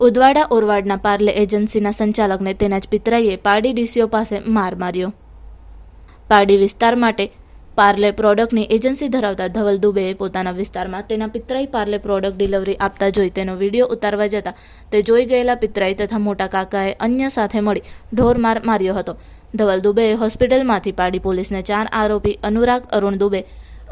ઉદવાડા ઓરવાડના પાર્લે એજન્સીના સંચાલકને તેના જ પિતરાઈએ પારડી ડીસીઓ પાસે માર માર્યો. પારડી વિસ્તાર માટે પાર્લે પ્રોડક્ટની એજન્સી ધરાવતા ધવલ દુબેએ પોતાના વિસ્તારમાં તેના પિતરાઈ પાર્લે પ્રોડક્ટ ડિલિવરી આપતા જોઈ તેનો વીડિયો ઉતારવા જતા તે જોઈ ગયેલા પિતરાઈ તથા મોટા કાકાએ અન્ય સાથે મળી ઢોર માર માર્યો હતો. ધવલ દુબેએ હોસ્પિટલમાંથી પાડી પોલીસને ચાર આરોપી અનુરાગ અરુણ દુબે,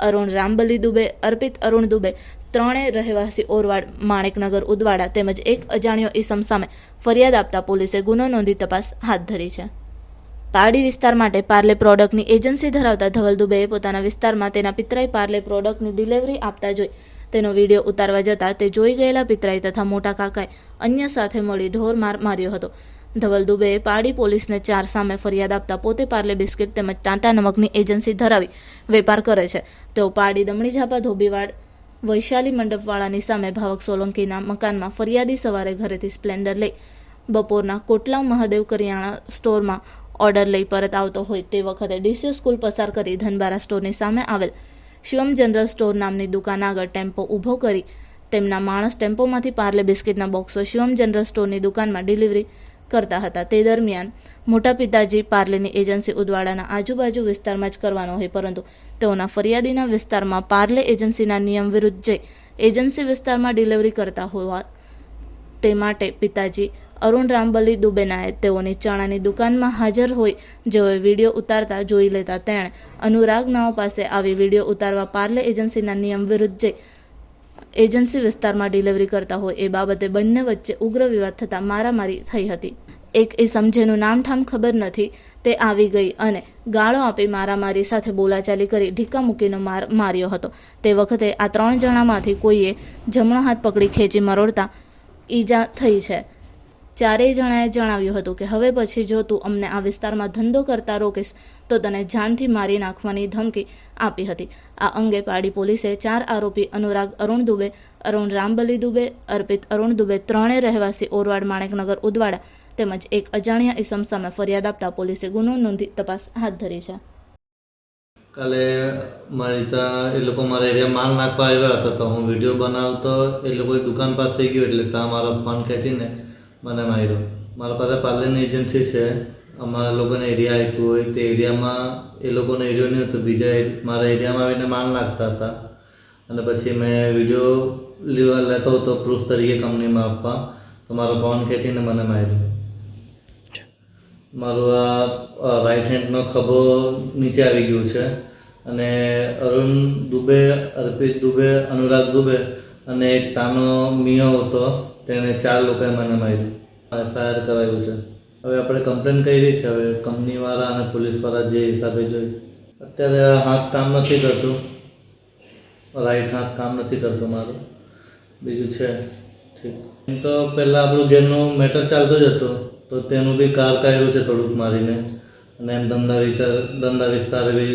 અરુણ રામબલી દુબે, અર્પિત અરુણ દુબે ત્રણેય રહેવાસી ઓરવાડ, માણેકનગર, ઉદવાડા તેમજ એક અજાણ્યો ઈસમ સામે ફરિયાદ આપતા પોલીસે ગુનો નોંધી તપાસ હાથ ધરી છે. પારડી વિસ્તાર માટે પાર્લે પ્રોડક્ટની એજન્સી ધરાવતા ધવલ દુબેએ પોતાના વિસ્તારમાં તેના પિતરાઈ પાર્લે પ્રોડક્ટની ડિલિવરી આપતા જોઈ. તેનો વીડિયો ઉતારવા જતાં તે જોઈ ગયેલા પિતરાઈ તથા મોટા કાકાએ અન્ય સાથે મળી ઢોર માર માર્યો હતો. ધવલ દુબેએ પારડી પોલીસને ચાર સામે ફરિયાદ આપતા પોતે પાર્લે બિસ્કિટ તેમજ ટાટા નમકની એજન્સી ધરાવી વેપાર કરે છે. તેઓ પારડી દમણી ઝાપા ધોબીવાડ વૈશાલી મંડપવાળાની સામે ભાવક સોલંકીના મકાનમાં ફરિયાદી સવારે ઘરેથી સ્પ્લેન્ડર લઈ બપોરના કોટલા મહાદેવ કરિયાણા સ્ટોરમાં ઓર્ડર લઈ પરત આવતો હોય તે વખતે ડીસીઓ સ્કૂલ પસાર કરી ધનબારા સ્ટોરની સામે આવેલ શિવમ જનરલ સ્ટોર નામની દુકાન આગળ ટેમ્પો ઊભો કરી તેમના માણસ ટેમ્પોમાંથી પાર્લે બિસ્કિટના બોક્સો શિવમ જનરલ સ્ટોરની દુકાનમાં ડિલિવરી કરતા હતા. તે દરમિયાન મોટા પિતાજી પાર્લેની એજન્સી ઉદવાડાના આજુબાજુ વિસ્તારમાં જ કરવાનો હોય, પરંતુ તેઓના ફરિયાદીના વિસ્તારમાં પાર્લે એજન્સીના નિયમ વિરુદ્ધ જઈ એજન્સી વિસ્તારમાં ડિલિવરી કરતા હોવા તે માટે પિતાજી અરુણ રામબલી દુબેનાએ તેઓની ચણાની દુકાનમાં હાજર હોય જેઓએ વીડિયો ઉતારતા જોઈ લેતા તેણે અનુરાગ નાઓ પાસે આવી વીડિયો ઉતારવા પાર્લે એજન્સીના નિયમ વિરુદ્ધ જઈ એજન્સી વિસ્તારમાં ડિલિવરી કરતા હોય એ બાબતે બંને વચ્ચે ઉગ્ર વિવાદ થતાં મારામારી થઈ હતી. એક ઇસમ જેનું નામઠામ ખબર નથી, તે આવી ગઈ અને ગાળો આપી મારામારી સાથે બોલાચાલી કરી ઢીકા મૂકીનો માર માર્યો હતો. તે વખતે આ ત્રણ જણામાંથી કોઈએ જમણો હાથ પકડી ખેંચી મરોડતા ઈજા થઈ છે. ચારેય જણાએ જણાવ્યું હતું કે હવે પછી જો તું અમને આ વિસ્તારમાં ધંધો કરતા રોકીશ, તો તને જાનથી મારી નાખવાની ધમકી આપી હતી. આ અંગે પાડી પોલીસે ચાર આરોપી અનુરાગ અરુણ દુબે, અરુણ રામબલી દુબે, અર્પિત અરુણ દુબે ત્રણેય રહેવાસી ઓરવાડ, માણેકનગર, ઉદવાડા તેમજ એક અજાણ્યા ઈસમ સામે ફરિયાદ આપતા પોલીસે ગુનો નોંધી તપાસ હાથ ધરી છે. કાલે મારી ત્યાં એ લોકો મારા એરિયા માલ નાખવા આવ્યા હતા, તો હું વીડિયો બનાવતો, એ લોકોની દુકાન પાસે ગયો એટલે ત્યાં મારો ફોન ખેંચીને મને માર્યો મારા પાસે પાર્લરની એજન્સી છે. અમારા લોકોને એરિયા આપ્યું હોય તે એરિયામાં એ લોકોનો એરિયો નહીં હતો. બીજા મારા એરિયામાં આવીને માન લાગતા હતા. અને પછી મેં વીડિયો લેવા લેતો હતો પ્રૂફ તરીકે કંપનીમાં આપવા. તો મારો ફોન ખેંચીને મને માર્યો મારું આ રાઈટ હેન્ડનો ખભો નીચે આવી ગયો છે. અને અરુણ દુબે, અર્પિત દુબે, અનુરાગ દુબે અને એક તાનો મિયો હતો તેણે ચાર લોકોએ મને માર્યું. એફઆઈઆર કરાવ્યું છે. હવે આપણે કમ્પ્લેન કરી છે, હવે કંપનીવાળા અને પોલીસવાળા જે હિસાબે જોઈ. અત્યારે હાથ કામ નથી કરતું. રાઈટ હાથ કામ નથી કરતું મારું. બીજું છે, ઠીક. એમ તો પહેલાં આપણું ગેમનું મેટર ચાલતો જ હતો, તો તેનું બી કાર કાઢ્યું છે થોડુંક મારીને. અને એમ ધંધા વિચાર, ધંધા વિસ્તારે બી